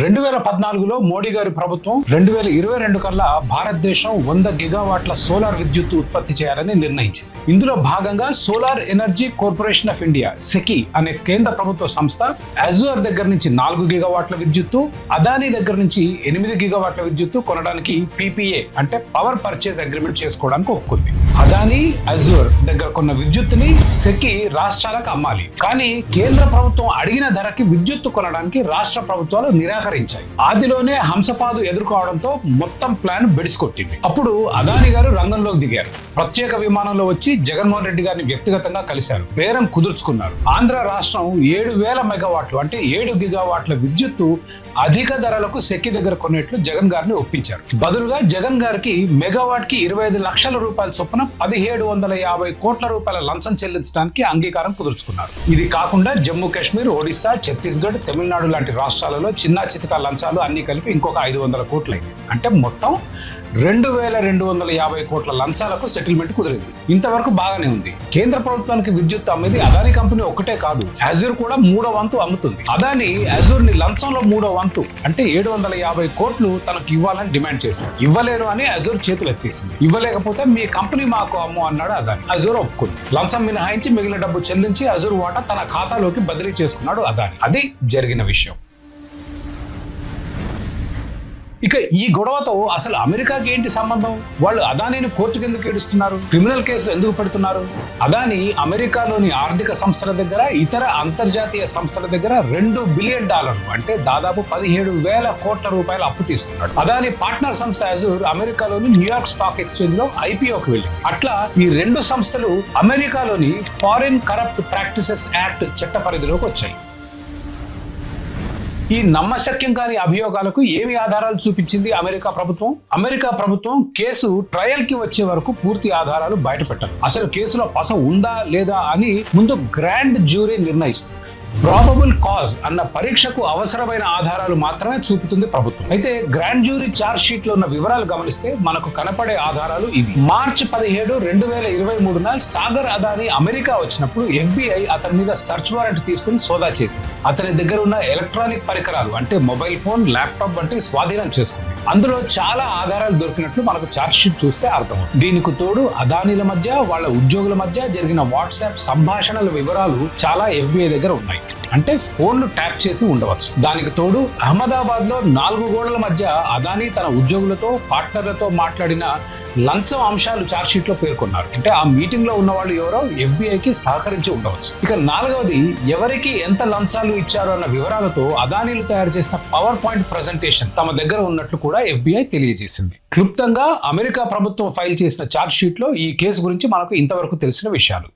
రెండు వేల పద్నాలుగులో మోడీ గారి ప్రభుత్వం రెండు వేల ఇరవై రెండు కల్లా భారతదేశం వంద గిగావాట్ల సోలార్ విద్యుత్ ఉత్పత్తి చేయాలని నిర్ణయించింది. ఇందులో భాగంగా solar energy corporation of India SECI అనే కేంద్ర ప్రభుత్వ సంస్థ అజూర్ దగ్గర నుంచి నాలుగు గిగావాట్ల విద్యుత్తు అదానీ దగ్గర నుంచి ఎనిమిది గిగావాట్ల విద్యుత్తు కొనడానికి పీపీఏ అంటే పవర్ పర్చేస్ అగ్రిమెంట్ చేసుకోవడానికి ఒప్పుకుంది. అదానీ అజూర్ దగ్గర కొన్న విద్యుత్తుని సెకి రాష్ట్రాలకు అమ్మాలి. కానీ కేంద్ర ప్రభుత్వం అడిగిన ధరకి విద్యుత్తు కొనడానికి రాష్ట్ర ప్రభుత్వాలు నిరాకరించాయి ఆదిలోనే హంసపాదు ఎదుర్కోవడంతో మొత్తం ప్లాన్ బెడిసికొట్టింది. అప్పుడు అదాని గారు రంగంలోకి దిగారు. ప్రత్యేక విమానంలో వచ్చి జగన్మోహన్ రెడ్డి గారిని వ్యక్తిగతంగా కలిశారు. బేరం కుదుర్చుకున్నారు. ఆంధ్ర రాష్ట్రం ఏడు వేల మెగావాట్లు అంటే ఏడు గిగావాట్ల విద్యుత్తు అధిక ధరలకు సెక్కి దగ్గర కొనేట్లు జగన్ గారిని ఒప్పించారు. బదులుగా జగన్ గారికి మెగావాట్కి ఇరవై ఐదు లక్షల రూపాయల చొప్పున పదిహేడు వందల యాభై కోట్ల రూపాయల లంచం చెల్లించడానికి అంగీకారం కుదుర్చుకున్నారు. ఇది కాకుండా జమ్మూ కాశ్మీర్ ఒడిశా ఛత్తీస్గఢ్ తమిళనాడు లాంటి రాష్ట్రాలలో చిన్న చితక లంచాలు అన్ని కలిపి ఇంకొక ఐదు వందల కోట్లయింది అంటే మొత్తం రెండు వేల రెండు వందల యాభై కోట్ల లంచాలకు సెటిల్మెంట్ కుదిరింది. ఇంతవరకు బాగానే ఉంది. కేంద్ర ప్రభుత్వానికి విద్యుత్ అమ్మేది అదాని కంపెనీ ఒక్కటే కాదు అజూర్ కూడా మూడో వంతు అమ్ముతుంది. అదాని అజూర్ని లంచంలో మూడో వంతు అంటే ఏడు వందల యాభై కోట్లు తనకు ఇవ్వాలని డిమాండ్ చేసింది. ఇవ్వలేను అని అజూర్ చేతులు ఎత్తేసింది. ఇవ్వలేకపోతే మీ కంపెనీ మాకు అమ్ము అన్నాడు అదాని. అజూర్ ఒప్పుకుంది. లంచం మినహాయించి మిగిలిన డబ్బు చెల్లించి అజూర్ వాటా తన ఖాతాలోకి బదిలీ చేసుకున్నాడు అదాని. అది జరిగిన విషయం. ఇక ఈ గొడవతో అసలు అమెరికాకి ఏంటి సంబంధం? వాళ్ళు అదానీని కోర్టు కిందకి ఏడుస్తున్నారు? క్రిమినల్ కేసులు ఎందుకు పెడుతున్నారు? అదాని అమెరికాలోని ఆర్థిక సంస్థల దగ్గర ఇతర అంతర్జాతీయ సంస్థల దగ్గర రెండు బిలియన్ డాలర్లు అంటే దాదాపు పదిహేడు వేల కోట్ల రూపాయల అప్పు తీసుకున్నాడు. అదాని పార్ట్నర్ సంస్థ అజూర్ అమెరికాలోని న్యూయార్క్ స్టాక్ ఎక్స్చేంజ్లో ఐపీఓకి వెళ్ళింది అట్లా ఈ రెండు సంస్థలు అమెరికాలోని ఫారిన్ కరప్ట్ ప్రాక్టీసెస్ యాక్ట్ చట్ట పరిధిలోకి వచ్చాయి. ఈ నమ్మశక్యం కాని అభియోగాలకు ఏమి ఆధారాలు చూపించింది అమెరికా ప్రభుత్వం? అమెరికా ప్రభుత్వం కేసు ట్రయల్కి వచ్చే వరకు పూర్తి ఆధారాలు బయటపెట్టారు అసలు కేసులో పస ఉందా లేదా అని ముందు గ్రాండ్ జ్యూరీ నిర్ణయిస్తుంది. ప్రాబబుల్ కాజ్ అన్న పరీక్షకు అవసరమైన ఆధారాలు మాత్రమే చూపుతుంది ప్రభుత్వం. అయితే గ్రాండ్ జ్యూరీ చార్జ్ షీట్లో ఉన్న వివరాలు గమనిస్తే మనకు కనపడే ఆధారాలు ఇవి. మార్చి పదిహేడు రెండు వేల ఇరవై మూడున సాగర్ అదాని అమెరికా వచ్చినప్పుడు ఎఫ్బిఐ అతని మీద సర్చ్ వారెంట్ తీసుకుని సోదా చేసింది. అతని దగ్గర ఉన్న ఎలక్ట్రానిక్ పరికరాలు అంటే మొబైల్ ఫోన్ ల్యాప్టాప్ వంటి స్వాధీనం చేసుకుంది. అందులో చాలా ఆధారాలు దొరికినట్లు మనకు చార్జ్ షీట్ చూస్తే అర్థమవుతుంది. దీనికి తోడు అదానీల మధ్య వాళ్ళ ఉద్యోగుల మధ్య జరిగిన వాట్సాప్ సంభాషణల వివరాలు చాలా ఎఫ్బిఐ దగ్గర ఉన్నాయి. అంటే ఫోన్లు ట్యాప్ చేసి ఉండవచ్చు. దానికి తోడు అహ్మదాబాద్లో నాలుగు గోడల మధ్య అదానీ తన ఉద్యోగులతో పార్ట్నర్లతో మాట్లాడిన లంచం అంశాలు చార్జ్షీట్లో పేర్కొన్నారు. అంటే ఆ మీటింగ్లో ఉన్న వాళ్ళు ఎవరో ఎఫ్బిఐకి సహకరించి ఉండవచ్చు. ఇక నాలుగవది ఎవరికి ఎంత లంచాలు ఇచ్చారు అన్న వివరాలతో అదానీలు తయారు చేసిన పవర్ పాయింట్ ప్రజెంటేషన్ తమ దగ్గర ఉన్నట్లు కూడా ఎఫ్బిఐ తెలియజేసింది. క్లుప్తంగా అమెరికా ప్రభుత్వం ఫైల్ చేసిన చార్జ్ షీట్లో ఈ కేసు గురించి మనకు ఇంతవరకు తెలిసిన విషయాలు.